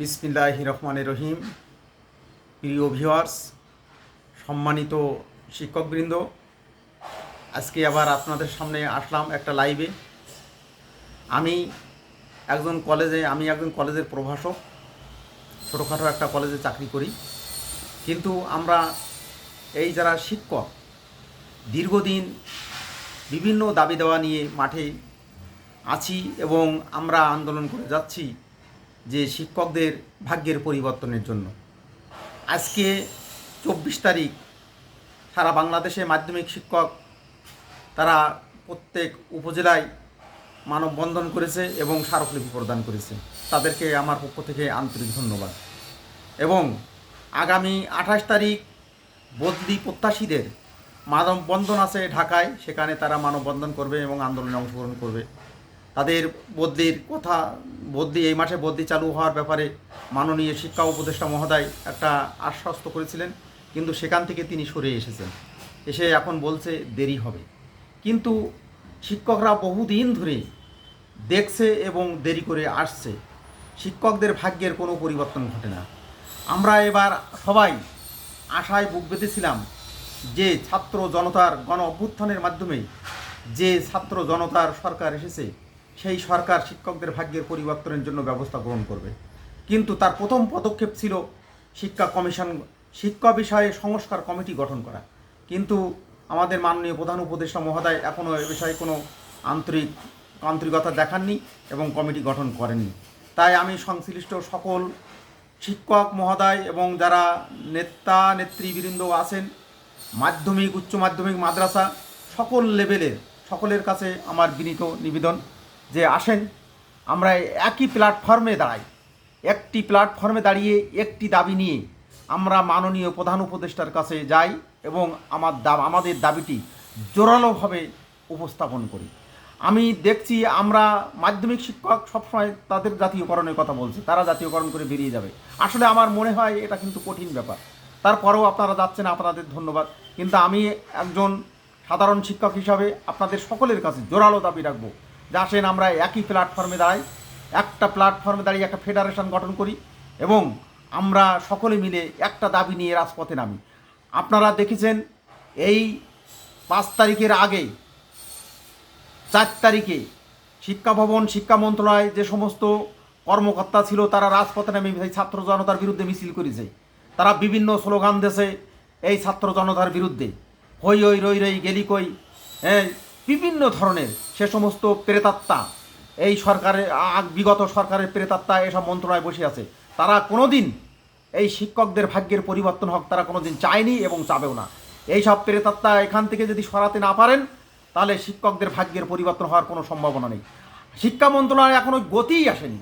বিসমিল্লাহ রহমানের রহিম। প্রিয় ভিউয়ার্স সম্মানিত শিক্ষকবৃন্দ, আজকে আবার আপনাদের সামনে আসলাম একটা লাইভে আমি একজন কলেজে আমি একজন কলেজের প্রভাষক। ছোটোখাটো একটা কলেজে চাকরি করি। কিন্তু আমরা এই যারা শিক্ষক, দীর্ঘদিন বিভিন্ন দাবি দেওয়া নিয়ে মাঠে আছি এবং আমরা আন্দোলন করে যাচ্ছি। যে শিক্ষকদের ভাগ্যের পরিবর্তনের জন্য। আজকে চব্বিশ তারিখ, সারা বাংলাদেশে মাধ্যমিক শিক্ষক তারা প্রত্যেক উপজেলায় মানববন্ধন করেছে এবং স্মারকলিপি প্রদান করেছে। তাদেরকে আমার পক্ষ থেকে আন্তরিক ধন্যবাদ। এবং আগামী আঠাশ তারিখ বদলি প্রত্যাশীদের মানববন্ধন আছে ঢাকায়। সেখানে তারা মানববন্ধন করবে এবং আন্দোলনে অংশগ্রহণ করবে। তাদের বদলির কথা, বদলি, এই মাসে বদলি চালু হওয়ার ব্যাপারে মাননীয় শিক্ষা উপদেষ্টা মহোদয় একটা আশ্বস্ত করেছিলেন, কিন্তু সেখান থেকে তিনি সরে এসেছেন। এসে এখন বলছে দেরি হবে। কিন্তু শিক্ষকরা বহুদিন ধরে দেখছে এবং দেরি করে আসছে। শিক্ষকদের ভাগ্যের কোনো পরিবর্তন ঘটে না। আমরা এবার সবাই আশায় বুক বেঁধেছিলাম যে ছাত্র জনতার গণ অভ্যুত্থানের মাধ্যমে যে ছাত্র জনতার সরকার এসেছে সেই সরকার শিক্ষকদের ভাগ্যের পরিবর্তনের জন্য ব্যবস্থা গ্রহণ করবে। কিন্তু তার প্রথম পদক্ষেপ ছিল শিক্ষা কমিশন, শিক্ষা বিষয়ে সংস্কার কমিটি গঠন করা। কিন্তু আমাদের মাননীয় প্রধান উপদেষ্টা মহোদয় এখনও এ বিষয়ে কোনো আন্তরিক, আন্তরিকতা দেখাননি এবং কমিটি গঠন করেননি। তাই আমি সংশ্লিষ্ট সকল শিক্ষক মহোদয় এবং যারা নেতা, নেতৃবৃন্দ আছেন, মাধ্যমিক, উচ্চ মাধ্যমিক, মাদ্রাসা, সকল লেভেলের, সকলের কাছে আমার বিনীত নিবেদন। যে আসেন, আমরা একই প্ল্যাটফর্মে দাঁড়াই। একটি প্ল্যাটফর্মে দাঁড়িয়ে একটি দাবি নিয়ে আমরা মাননীয় প্রধান উপদেষ্টার কাছে যাই এবং আমার দাব, আমাদের দাবিটি জোরালোভাবে উপস্থাপন করি। আমি দেখছি আমরা মাধ্যমিক শিক্ষক সবসময় তাদের জাতীয়করণের কথা বলছে, তারা জাতীয়করণ করে বেরিয়ে যাবে। আসলে আমার মনে হয় এটা কিন্তু কঠিন ব্যাপার। তারপরেও আপনারা যাচ্ছেন, আপনাদের ধন্যবাদ। কিন্তু আমি একজন সাধারণ শিক্ষক হিসাবে আপনাদের সকলের কাছে জোরালো দাবি রাখব। আসেন আমরা একই প্ল্যাটফর্মে দাঁড়াই, একটা প্ল্যাটফর্মে দাঁড়িয়ে একটা ফেডারেশন গঠন করি এবং আমরা সকলে মিলে একটা দাবি নিয়ে রাজপথে নামি। আপনারা দেখেছেন এই পাঁচ তারিখের আগে, চার তারিখে শিক্ষা ভবন, শিক্ষা মন্ত্রণালয় যে সমস্ত কর্মকর্তা ছিল তারা রাজপথে নেমে, এই ছাত্র জনতার বিরুদ্ধে মিছিল করেছে। তারা বিভিন্ন স্লোগান দেশে এই ছাত্র জনতার বিরুদ্ধে। হই হই, রই রই, গেলি কই? হ্যাঁ বিভিন্ন ধরনের সে সমস্ত প্রেতাত্মা, এই সরকারের বিগত সরকারের প্রেতাত্মা এসব মন্ত্রণালয়ে বসে আছে। তারা কোনোদিন এই শিক্ষকদের ভাগ্যের পরিবর্তন হোক তারা কোনোদিন চায়নি এবং চাবেও না। এই সব প্রেতাত্মা এখান থেকে যদি সরাতে না পারেন, তাহলে শিক্ষকদের ভাগ্যের পরিবর্তন হওয়ার কোনো সম্ভাবনা নেই। শিক্ষা মন্ত্রণালয় এখনও গতিই আসেনি।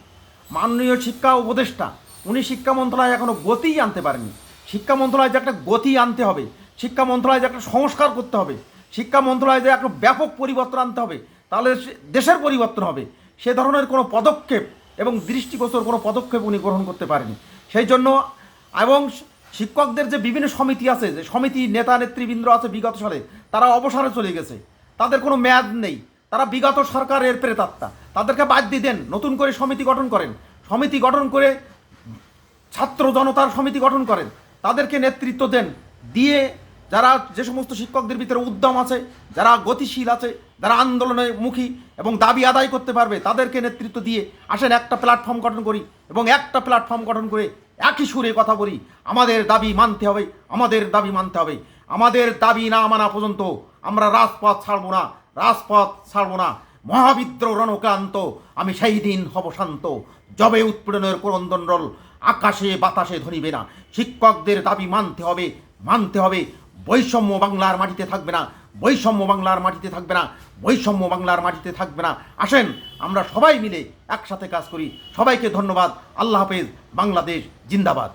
মাননীয় শিক্ষা উপদেষ্টা, উনি শিক্ষা মন্ত্রণালয় এখনও গতিই আনতে পারেনি শিক্ষা মন্ত্রণালয় যে একটা গতি আনতে হবে, শিক্ষা মন্ত্রণালয় যে একটা সংস্কার করতে হবে শিক্ষা মন্ত্রণালয় একটা ব্যাপক পরিবর্তন আনতে হবে, তাহলে দেশের পরিবর্তন হবে, সে ধরনের কোনো পদক্ষেপ এবং দৃষ্টিগোচর কোনো পদক্ষেপ উনি গ্রহণ করতে পারেনি। সেই জন্য এবং শিক্ষকদের যে বিভিন্ন সমিতি আছে, যে সমিতি নেতা নেতৃবৃন্দ আছে বিগত সালে, তারা অবসরে চলে গেছে। তাদের কোনো মেয়াদ নেই। তারা বিগত সরকারের প্রেতাত্মা। তাদেরকে বাদ দিয়ে দেন, নতুন করে সমিতি গঠন করেন। সমিতি গঠন করে ছাত্র জনতার সমিতি গঠন করেন। তাদেরকে নেতৃত্ব দেন। দিয়ে যারা যে সমস্ত শিক্ষকদের ভিতরে উদ্যম আছে, যারা গতিশীল আছে, যারা আন্দোলনে মুখী এবং দাবি আদায় করতে পারবে, তাদেরকে নেতৃত্ব দিয়ে আসেন একটা প্ল্যাটফর্ম গঠন করি এবং একটা প্ল্যাটফর্ম গঠন করে একই সুরে কথা বলি। আমাদের দাবি মানতে হবে, আমাদের দাবি মানতে হবে। আমাদের দাবি না মানা পর্যন্ত আমরা রাজপথ ছাড়বো না, রাজপথ ছাড়বো না। মহাবিদ্রোহ রণক্রান্ত, আমি সেই দিন হব শান্ত। জবে উৎপীড়নের ক্রন্দনরল আকাশে বাতাসে ধরিবে না। শিক্ষকদের দাবি মানতে হবে মানতে হবে। বৈষম্য বাংলার মাটিতে থাকবে না, বৈষম্য বাংলার মাটিতে থাকবে না, বৈষম্য বাংলার মাটিতে থাকবে না। আসেন, আমরা সবাই মিলে একসাথে কাজ করি। সবাইকে ধন্যবাদ। আল্লাহ হাফেজ, বাংলাদেশ জিন্দাবাদ।